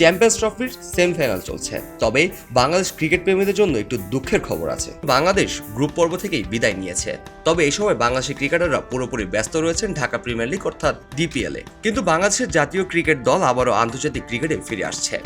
Champions ট্রফির semifinal চলছে। তবে বাংলাদেশ ক্রিকেট প্রেমীদের জন্য একটু দুঃখের খবর আছে। বাংলাদেশ গ্রুপ পর্ব থেকেই বিদায় নিয়েছে। তবে এই সময় বাংলাদেশের ক্রিকেটাররা পুরোপুরি ব্যস্ত রয়েছেন ঢাকা প্রিমিয়ার লিগ অর্থাৎ ডিপিএল এ। কিন্তু বাংলাদেশের জাতীয় ক্রিকেট দল আবারও আন্তর্জাতিক ক্রিকেটে ফিরে আসছে।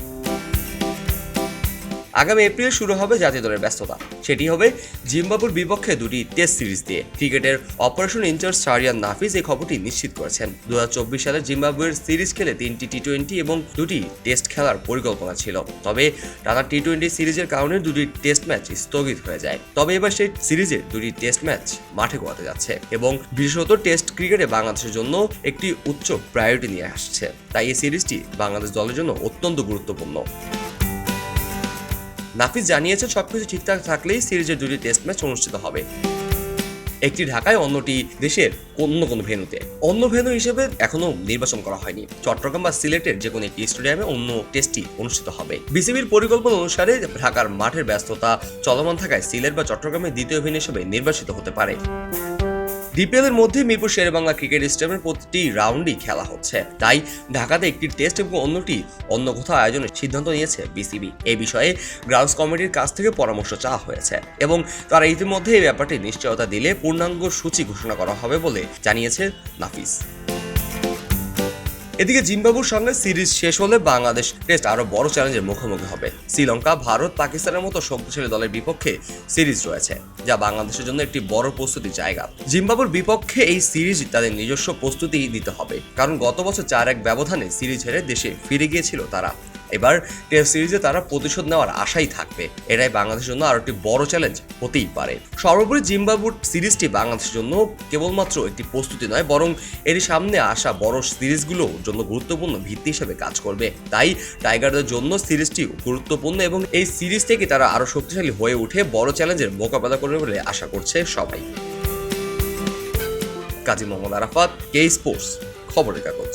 আগামী এপ্রিল শুরু হবে জাতীয় দলের ব্যস্ততা। সেটি হবে জিম্বাবুর বিপক্ষে দুটি টেস্ট সিরিজ দিয়ে। ক্রিকেটের অপারেশন ইনচার্জ সারিয়ান নাফিজ এই খবরটি নিশ্চিত করেছেন। দু হাজার চব্বিশ সালে জিম্বাবুয়ের সিরিজ খেলে তিনটি টি টোয়েন্টি এবং দুটি টেস্ট খেলার পরিকল্পনা ছিল। তবে টানা টি টোয়েন্টি সিরিজের কারণে দুটি টেস্ট ম্যাচ স্থগিত হয়ে যায়। তবে এবার সেই সিরিজে দুটি টেস্ট ম্যাচ মাঠে গড়াতে যাচ্ছে এবং বিশেষত টেস্ট ক্রিকেটে বাংলাদেশের জন্য একটি উচ্চ প্রায়োরিটি নিয়ে আসছে। তাই এই সিরিজটি বাংলাদেশ দলের জন্য অত্যন্ত গুরুত্বপূর্ণ। নাফিস জানিয়েছেন সবকিছু ঠিকঠাক থাকলেই সিরিজের দুটি টেস্ট ম্যাচ অনুষ্ঠিত হবে। একটি ঢাকায়, অন্যটি দেশের অন্য কোনো ভেন্যুতে। অন্য ভেন্যু হিসেবে এখনও নির্বাচন করা হয়নি। চট্টগ্রাম বা সিলেটের যে কোনো একটি স্টেডিয়ামে অন্য টেস্টটি অনুষ্ঠিত হবে। বিসিবির পরিকল্পনা অনুসারে ঢাকার মাঠের ব্যস্ততা চলমান থাকায় সিলেট বা চট্টগ্রামের দ্বিতীয় ভেন্যু হিসেবে নির্বাচিত হতে পারে। ডিপিএল এর মধ্যে মিরপুর শেরে বাংলা ক্রিকেট স্টেডিয়ামের প্রতিটি রাউন্ডই খেলা হচ্ছে। তাই ঢাকাতে একটি টেস্ট এবং অন্যটি অন্য কোথাও আয়োজনের সিদ্ধান্ত নিয়েছে বিসিবি। এ বিষয়ে গ্রাউন্ডস কমিটির কাছ থেকে পরামর্শ চাওয়া হয়েছে এবং তারা ইতিমধ্যে এই ব্যাপারটি নিশ্চয়তা দিলে পূর্ণাঙ্গ সূচি ঘোষণা করা হবে বলে জানিয়েছে নাফিস। এদিকে জিম্বাবুর সঙ্গে সিরিজ শেষ হলে বাংলাদেশ টেস্ট আরও বড় চ্যালেঞ্জের মুখোমুখি হবে। শ্রীলঙ্কা, ভারত, পাকিস্তানের মতো শক্তিশালী দলের বিপক্ষে সিরিজ রয়েছে, যা বাংলাদেশের জন্য একটি বড় প্রস্তুতি জায়গা। জিম্বাবুর বিপক্ষে এই সিরিজ তাদের নিজস্ব প্রস্তুতি দিতে হবে, কারণ গত বছর চার এক ব্যবধানে সিরিজ হেরে দেশে ফিরে গিয়েছিল তারা। এবার টেস্ট সিরিজে তারা প্রতিশোধ নেওয়ার আশাই থাকবে। এটাই বাংলাদেশের জন্য আরও একটি বড় চ্যালেঞ্জ হতেই পারে। সর্বোপরি জিম্বাবুর সিরিজটি বাংলাদেশের জন্য কেবলমাত্র একটি প্রস্তুতি নয়, বরং এর সামনে আসা বড় সিরিজগুলোর জন্য গুরুত্বপূর্ণ ভিত্তি হিসেবে কাজ করবে। তাই টাইগারদের জন্য সিরিজটি গুরুত্বপূর্ণ এবং এই সিরিজ থেকে তারা আরও শক্তিশালী হয়ে উঠে বড় চ্যালেঞ্জের মোকাবেলা করবে বলে আশা করছে সবাই। কাজী মোহাম্মদ আরাফাত কে স্পোর্টস খবরের কাগজ।